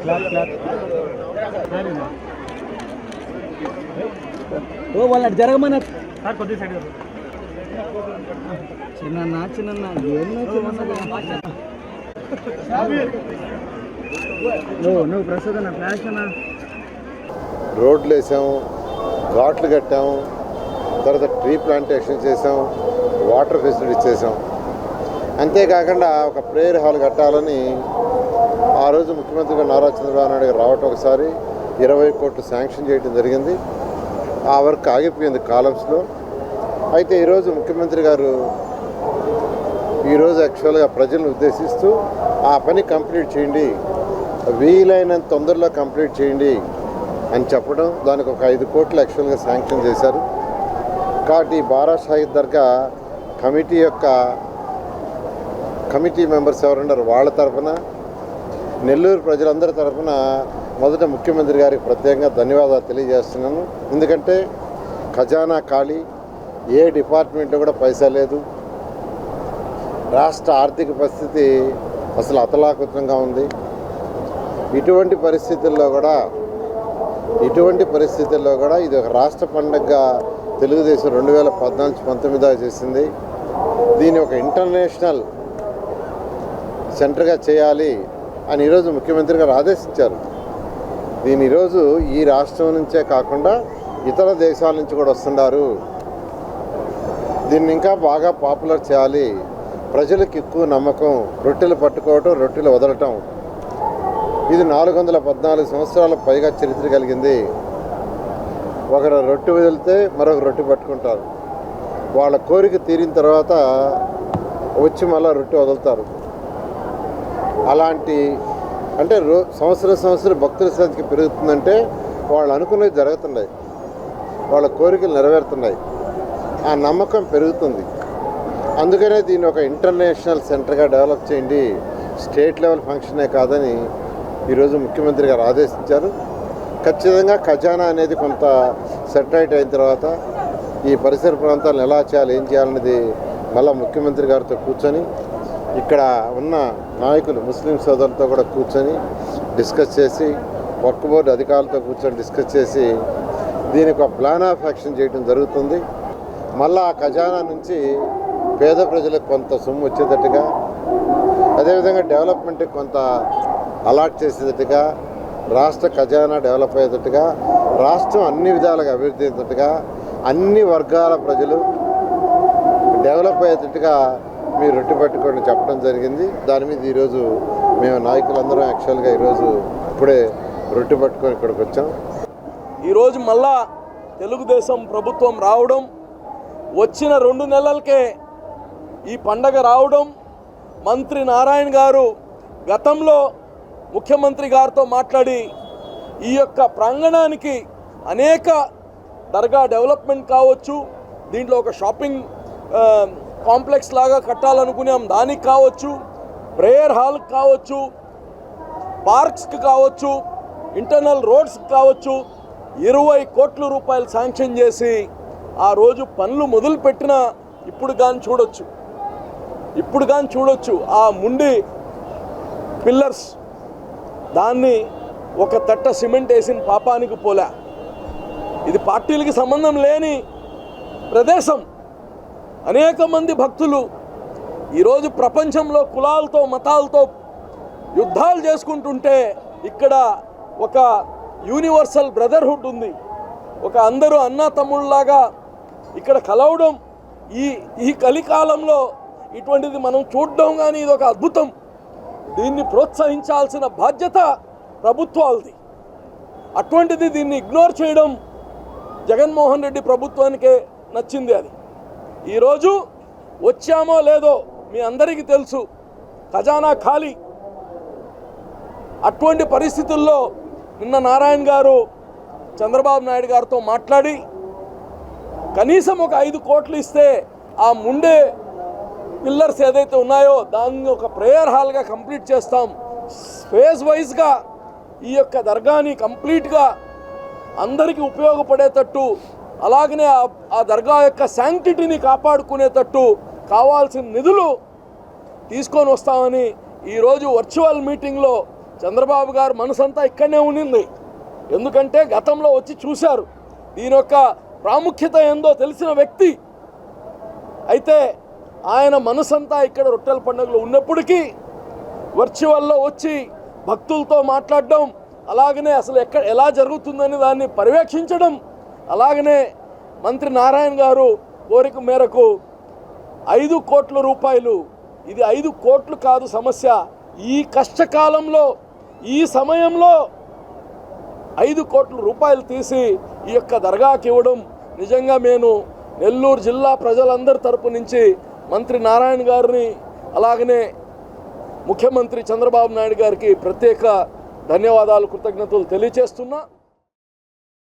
Cloth cloth? ఓ వాళ్ళని జరగమన్న కొద్ది side చిన్న చిన్న నువ్వు నువ్వు ప్రస్తుతం నా ఫ్లాష్ అన్నా. రోడ్లు వేసాము ఘాట్లు కట్టాము తర్వాత ట్రీ ప్లాంటేషన్ చేసాం వాటర్ ఫెసిలిటీ చేసాం. అంతేకాకుండా ఒక ప్రేయర్ హాల్ కట్టాలని ఆ రోజు ముఖ్యమంత్రిగా నారా చంద్రబాబు నాయుడు గారు రావటం ఒకసారి ఇరవై కోట్లు శాంక్షన్ చేయడం జరిగింది. ఆ వర్క్ ఆగిపోయింది కాలమ్స్లో. అయితే ఈరోజు ముఖ్యమంత్రి గారు ఈరోజు యాక్చువల్గా ప్రజలను ఉద్దేశిస్తూ ఆ పని కంప్లీట్ చేయండి వీలైనంత తొందరలో కంప్లీట్ చేయండి అని చెప్పడం దానికి ఒక ఐదు కోట్లు యాక్చువల్గా శాంక్షన్ చేశారు. కాబట్టి ఈ బారా షాహిద్ దర్గా కమిటీ యొక్క కమిటీ మెంబర్స్ ఎవరున్నారు వాళ్ళ తరఫున నెల్లూరు ప్రజలందరి తరఫున మొదట ముఖ్యమంత్రి గారికి ప్రత్యేకంగా ధన్యవాదాలు తెలియజేస్తున్నాను. ఎందుకంటే ఖజానా ఖాళీ ఏ డిపార్ట్మెంట్లో కూడా పైసా లేదు. రాష్ట్ర ఆర్థిక పరిస్థితి అసలు అతలాకుతంగా ఉంది. ఇటువంటి పరిస్థితుల్లో కూడా ఇటువంటి పరిస్థితుల్లో కూడా ఇది ఒక రాష్ట్ర పండుగగా తెలుగుదేశం రెండు వేల పద్నాలుగు పంతొమ్మిది చేసింది. దీన్ని ఒక ఇంటర్నేషనల్ సెంటర్గా చేయాలి. అని ఈరోజు ముఖ్యమంత్రి గారు ఆదేశించారు. దీని ఈరోజు ఈ రాష్ట్రం నుంచే కాకుండా ఇతర దేశాల నుంచి కూడా వస్తున్నారు. దీన్ని ఇంకా బాగా పాపులర్ చేయాలి. ప్రజలకు ఎక్కువ నమ్మకం రొట్టెలు పట్టుకోవటం రొట్టెలు వదలటం. ఇది నాలుగు వందల పద్నాలుగు సంవత్సరాల పైగా చరిత్ర కలిగింది. ఒకరు రొట్టె వదిలితే మరొక రొట్టె పట్టుకుంటారు. వాళ్ళ కోరిక తీరిన తర్వాత వచ్చి మళ్ళీ రొట్టె వదులుతారు. అలాంటి అంటే రో సంవత్సరం సంవత్సరం భక్తుల సంఖ్య పెరుగుతుందంటే వాళ్ళు అనుకునేవి జరుగుతున్నాయి. వాళ్ళ కోరికలు నెరవేరుతున్నాయి. ఆ నమ్మకం పెరుగుతుంది. అందుకనే దీన్ని ఒక ఇంటర్నేషనల్ సెంటర్గా డెవలప్ చేయండి. స్టేట్ లెవెల్ ఫంక్షనే కాదని ఈరోజు ముఖ్యమంత్రి గారు ఆదేశించారు. ఖచ్చితంగా ఖజానా అనేది కొంత సెటరైట్ అయిన తర్వాత ఈ పరిసర ప్రాంతాలను ఎలా చేయాలి ఏం చేయాలనేది మళ్ళీ ముఖ్యమంత్రి గారితో కూర్చొని ఇక్కడ ఉన్న నాయకులు ముస్లిం సోదరులతో కూడా కూర్చొని డిస్కస్ చేసి వర్క్ బోర్డు అధికారులతో కూర్చొని డిస్కస్ చేసి దీనికి ఒక ప్లాన్ ఆఫ్ యాక్షన్ చేయడం జరుగుతుంది. మళ్ళా ఆ ఖజానా నుంచి పేద ప్రజలకు కొంత సొమ్ము వచ్చేటట్టుగా అదేవిధంగా డెవలప్మెంట్కి కొంత అలాట్ చేసేటట్టుగా రాష్ట్ర ఖజానా డెవలప్ అయ్యేటట్టుగా రాష్ట్రం అన్ని విధాలుగా అభివృద్ధి అయ్యేటట్టుగా అన్ని వర్గాల ప్రజలు డెవలప్ అయ్యేటట్టుగా మీరు రొట్టె పట్టుకోండి చెప్పడం జరిగింది. దాని మీద ఈరోజు మేము నాయకులందరం యాక్చువల్గా ఈరోజు ఇప్పుడే రొట్టె పట్టుకొని ఇక్కడికి వచ్చాం. ఈరోజు మళ్ళా తెలుగుదేశం ప్రభుత్వం రావడం వచ్చిన రెండు నెలలకే ఈ పండగ రావడం మంత్రి నారాయణ గారు గతంలో ముఖ్యమంత్రి గారితో మాట్లాడి ఈ యొక్క ప్రాంగణానికి అనేక దర్గా డెవలప్మెంట్ కావచ్చు దీంట్లో ఒక షాపింగ్ కాంప్లెక్స్ లాగా కట్టాలనుకున్నాం. దానికి కావచ్చు ప్రేయర్ హాల్కి కావచ్చు పార్క్స్కి కావచ్చు ఇంటర్నల్ రోడ్స్కి కావచ్చు ఇరవై కోట్ల రూపాయలు శాంక్షన్ చేసి ఆ రోజు పనులు మొదలుపెట్టిన ఇప్పుడు కానీ చూడొచ్చు. ఇప్పుడు కానీ చూడొచ్చు. ఆ ముండి పిల్లర్స్ దాన్ని ఒక తట్ట సిమెంట్ వేసిన పాపానికి పోలే. ఇది పార్టీలకి సంబంధం లేని ప్రదేశం. అనేక మంది భక్తులు ఈరోజు ప్రపంచంలో కులాలతో మతాలతో యుద్ధాలు చేసుకుంటుంటే ఇక్కడ ఒక యూనివర్సల్ బ్రదర్హుడ్ ఉంది. ఒక అందరూ అన్నా తమ్ముళ్ళలాగా ఇక్కడ కలవడం ఈ ఈ కలికాలంలో ఇటువంటిది మనం చూడడం కానీ ఇది ఒక అద్భుతం. దీన్ని ప్రోత్సహించాల్సిన బాధ్యత ప్రభుత్వాలది. అటువంటిది దీన్ని ఇగ్నోర్ చేయడం జగన్మోహన్ రెడ్డి ప్రభుత్వానికే నచ్చింది అది. ఈరోజు వచ్చామో లేదో మీ అందరికీ తెలుసు. ఖజానా ఖాళీ. అటువంటి పరిస్థితుల్లో నిన్న నారాయణ గారు చంద్రబాబు నాయుడు గారితో మాట్లాడి కనీసం ఒక ఐదు కోట్లు ఇస్తే ఆ ముండే పిల్లర్స్ ఏదైతే ఉన్నాయో దాన్ని ఒక ప్రేయర్ హాల్గా కంప్లీట్ చేస్తాం. స్పేస్ వైజ్గా ఈ యొక్క దర్గాని కంప్లీట్గా అందరికీ ఉపయోగపడేటట్టు అలాగనే ఆ- దర్గా యొక్క శాంక్టిటీని కాపాడుకునేటట్టు కావాల్సిన నిధులు తీసుకొని వస్తామని ఈరోజు వర్చువల్ మీటింగ్లో చంద్రబాబు గారు మనసంతా ఇక్కడనే ఉండింది. ఎందుకంటే గతంలో వచ్చి చూశారు. దీని యొక్క ప్రాముఖ్యత ఏందో తెలిసిన వ్యక్తి. అయితే ఆయన మనసంతా ఇక్కడ రొట్టెల పండుగలో ఉన్నప్పటికీ వర్చువల్లో వచ్చి భక్తులతో మాట్లాడడం అలాగనే అసలు ఎక్కడ ఎలా జరుగుతుందని దాన్ని పర్యవేక్షించడం అలాగనే మంత్రి నారాయణ గారు కోరిక మేరకు ఐదు కోట్ల రూపాయలు ఇది ఐదు కోట్లు కాదు సమస్య. ఈ కష్టకాలంలో ఈ సమయంలో ఐదు కోట్ల రూపాయలు తీసి ఈ యొక్క దర్గాకి ఇవ్వడం నిజంగా నేను నెల్లూరు జిల్లా ప్రజలందరి తరపు నుంచి మంత్రి నారాయణ గారిని అలాగనే ముఖ్యమంత్రి చంద్రబాబు నాయుడు గారికి ప్రత్యేక ధన్యవాదాలు కృతజ్ఞతలు తెలియచేస్తున్నా.